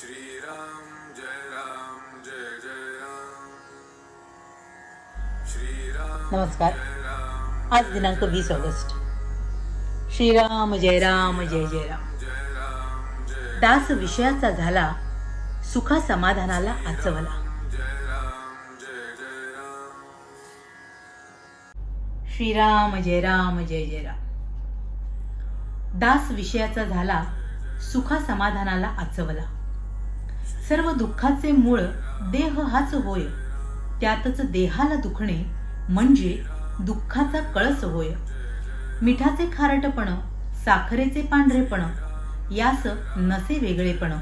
श्रीराम जय राम जय जय राम। श्रीराम नमस्कार. आज दिनांक वीस ऑगस्ट. श्रीराम जय राम जय जय राम. दास विषयाचा झाला सुखा समाधानाला आचवला. श्रीराम जय राम जय जय राम. दास विषयाचा झाला सुखा समाधानाला आचवला. सर्व दुःखाचे मूळ देह हाच होय. त्यातच देहाला दुखणे म्हणजे दुःखाचा कळस होय. मिठाचे खारटपण साखरेचे पांढरेपण यास नसे वेगळेपण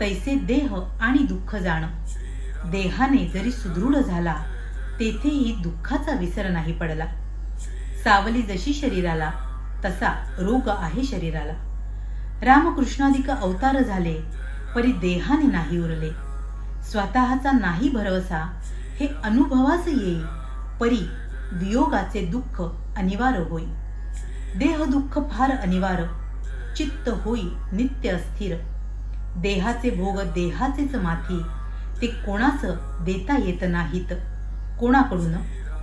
तैसे देह आणि दुःख जाण. देहाने जरी सुदृढ झाला तेथेही दुःखाचा विसर नाही पडला. सावली जशी शरीराला तसा रोग आहे शरीराला. रामकृष्णाधिक अवतार झाले परी देहाने नाही उरले. स्वतःचा नाही भरवसा हे अनुभवास येई परी वियोगाचे दुःख अनिवार्य होई देह दुःख फार अनिवार्य. चित्त होई नित्य अस्थिर. देहाचे भोग देहाचेच माथी. ते कोणाच देता येत नाहीत. कोणाकडून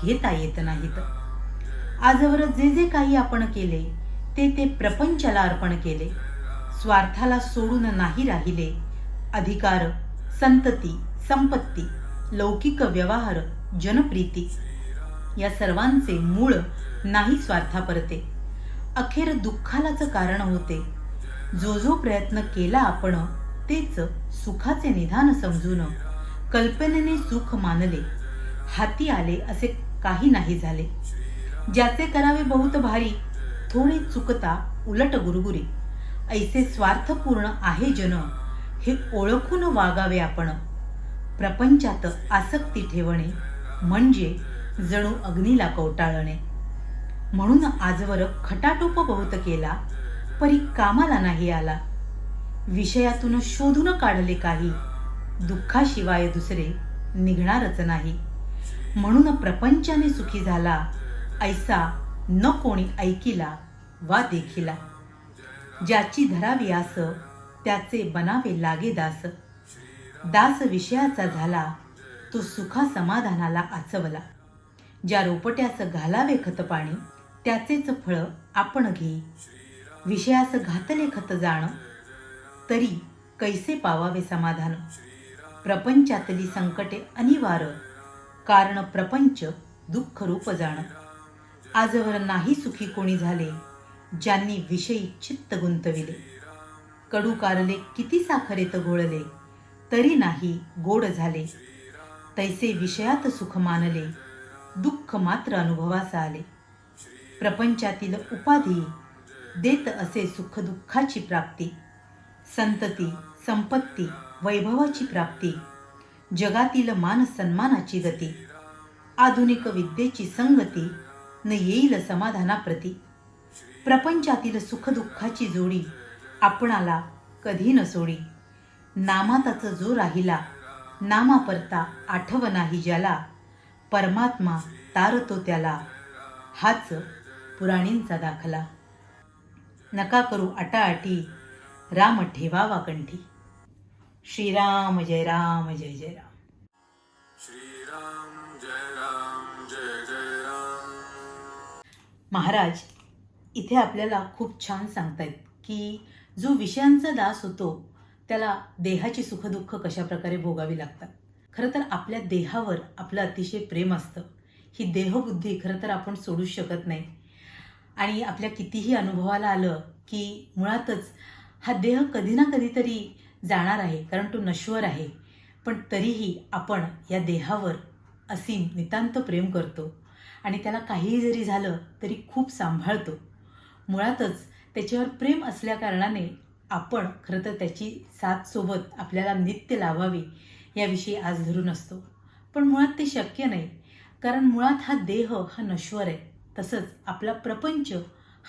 घेता येत नाहीत. आजवर जे जे काही आपण केले ते ते प्रपंचाला अर्पण केले. स्वार्थाला सोडून नाही राहिले. अधिकार संतती संपत्ती लौकिक व्यवहार जनप्रीती या सर्वांचे मूळ नाही स्वार्थापरते. अखेर दुःखालाच कारण होते. जो जो प्रयत्न केला आपण तेच सुखाचे निधान समजून कल्पनेने सुख मानले. हाती आले असे काही नाही झाले. ज्याचे करावे बहुत भारी थोडे चुकता उलट गुरुगुरी. ऐसे स्वार्थपूर्ण आहे जन हे ओळखून वागावे आपण. प्रपंचात आसक्ती ठेवणे म्हणजे जणू अग्नीला कवटाळणे. म्हणून आजवर खटाटोप बहुत केला परी कामाला नाही आला. विषयातून शोधून काढले काही दुःखाशिवाय दुसरे निघणारच नाही. म्हणून प्रपंचाने सुखी झाला ऐसा न कोणी ऐकिला वा देखिला. ज्याची धरावी आस त्याचे बनावे लागे दास. दास विषयाचा झाला तो सुखा समाधानाला आचवला. ज्या रोपट्याचं घालावे खतपाणी त्याचेच फळ आपण घे. विषयास घातले खत जाण तरी कैसे पावावे समाधान? प्रपंचातली संकटे अनिवार्य कारण प्रपंच दुःख रूप जाण. आजवर नाही सुखी कोणी झाले ज्यांनी विषयी चित्त गुंतविले. कडू कारले किती साखरेत गोळले तरी नाही गोड झाले. तैसे विषयात सुख मानले दुःख मात्र अनुभवास आले. प्रपंचातील उपाधी देत असे सुखदुःखाची प्राप्ती संतती संपत्ती वैभवाची प्राप्ती जगातील मान सन्मानाची गती आधुनिक विद्येची संगती न येईल समाधानाप्रती. प्रपंचातील सुखदुःखाची जोडी आपणाला कधी न सोडी नामाताच जो राहिला नामापरता आठव नाही ज्याला परमात्मा तारतो त्याला हाच पुराणींचा दाखला. नका करू अटाअटी राम ठेवावा कंठी. श्रीराम जय राम जय जय राम. श्रीराम जय राम जय जय राम. महाराज इथे आपल्याला खूप छान सांगतायत की जो विषयांचा दास होतो त्याला देहाची सुखदुःख कशाप्रकारे भोगावी लागतात? खरं तर आपल्या देहावर आपलं अतिशय प्रेम असतं. ही देहबुद्धी खरं तर आपण सोडूच शकत नाही. आणि आपल्या कितीही अनुभवाला आलं की मुळातच हा देह कधी ना कधीतरी जाणार आहे कारण तो नश्वर आहे. पण तरीही आपण या देहावर असीम नितांत प्रेम करतो आणि त्याला काहीही जरी झालं तरी खूप सांभाळतो. मुळातच त्याच्यावर प्रेम असल्याकारणाने आपण खरं तर त्याची साथसोबत आपल्याला नित्य लावावी याविषयी आज धरून असतो. पण मुळात ते शक्य नाही. कारण मुळात हा देह हा नश्वर आहे. तसंच आपला प्रपंच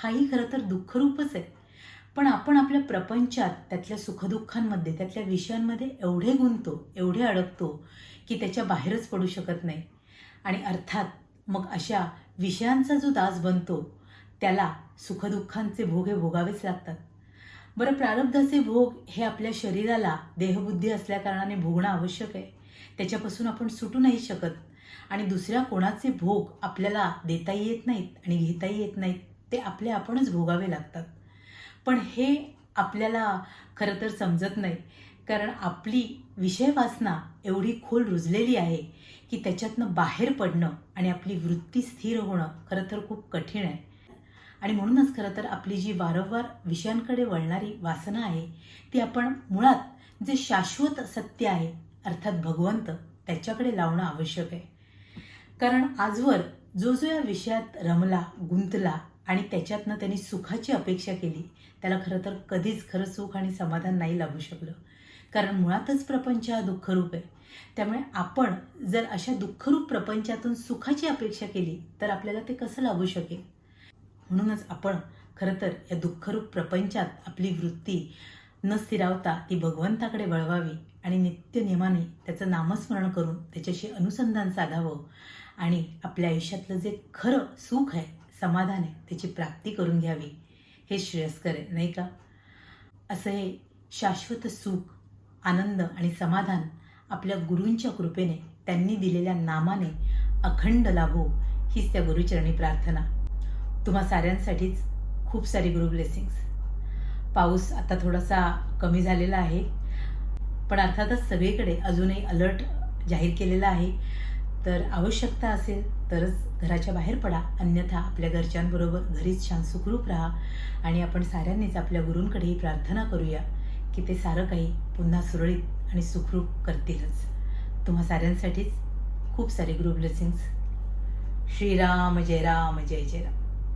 हाही खरं तर दुःखरूपच आहे. पण आपण आपल्या प्रपंचात त्यातल्या सुखदुःखांमध्ये त्यातल्या विषयांमध्ये एवढे गुंततो एवढे अडकतो की त्याच्या बाहेरच पडू शकत नाही. आणि अर्थात मग अशा विषयांचा जो दास बनतो त्याला सुखदुःखांचे भोग हे भोगावेच लागतात. बरं प्रारब्धाचे भोग हे आपल्या शरीराला देहबुद्धी असल्याकारणाने भोगणं आवश्यक आहे. त्याच्यापासून आपण सुटू नाही शकत आणि दुसऱ्या कोणाचे भोग आपल्याला देताही येत नाहीत आणि घेताही येत नाहीत ते आपले आपणच भोगावे लागतात. पण हे आपल्याला खरं तर समजत नाही कारण आपली विषय वासना एवढी खोल रुजलेली आहे की त्याच्यातनं बाहेर पडणं आणि आपली वृत्ती स्थिर होणं खरं तर खूप कठीण आहे. आणि म्हणूनच खरं तर आपली जी वारंवार विषयांकडे वळणारी वासना आहे ती आपण मुळात जे शाश्वत सत्य आहे अर्थात भगवंत त्याच्याकडे लावणं आवश्यक आहे. कारण आजवर जो जो या विषयात रमला गुंतला आणि त्याच्यातनं त्यांनी सुखाची अपेक्षा केली त्याला खरं तर कधीच खरं सुख आणि समाधान नाही लाभू शकलं. कारण मुळातच प्रपंच हा दुःखरूप आहे. त्यामुळे आपण जर अशा दुःखरूप प्रपंचातून सुखाची अपेक्षा केली तर आपल्याला ते कसं लाभू शकेल? म्हणूनच आपण खरं तर या दुःखरूप प्रपंचात आपली वृत्ती न स्थिरावता ती भगवंताकडे वळवावी आणि नित्य नियमाने त्याचं नामस्मरण करून त्याच्याशी अनुसंधान साधावं आणि आपल्या आयुष्यातलं जे खरं सुख आहे समाधान आहे त्याची प्राप्ती करून घ्यावी. हे श्रेयस्कर आहे नाही का? असं हे शाश्वत सुख आनंद आणि समाधान आपल्या गुरूंच्या कृपेने त्यांनी दिलेल्या नामाने अखंड लाभो हीच त्या गुरुचरणी प्रार्थना. तुम्हा साऱ्यांसाठीच खूप सारी गुरु ब्लेसिंग्स पाऊस आता थोडासा कमी झालेला आहे पण अर्थातच सगळीकडे अजूनही अलर्ट जाहीर केलेला आहे. तर आवश्यकता असेल तरच घराच्या बाहेर पडा अन्यथा आपल्या घरच्यांबरोबर घरीच छान सुखरूप राहा आणि आपण साऱ्यांनीच आपल्या गुरूंकडेही प्रार्थना करूया की ते सारं काही पुन्हा सुरळीत आणि सुखरूप करतीलच. तुम्हा साऱ्यांसाठीच खूप सारे ग्रुप ब्लेसिंग्स श्रीराम जय राम जय जय राम.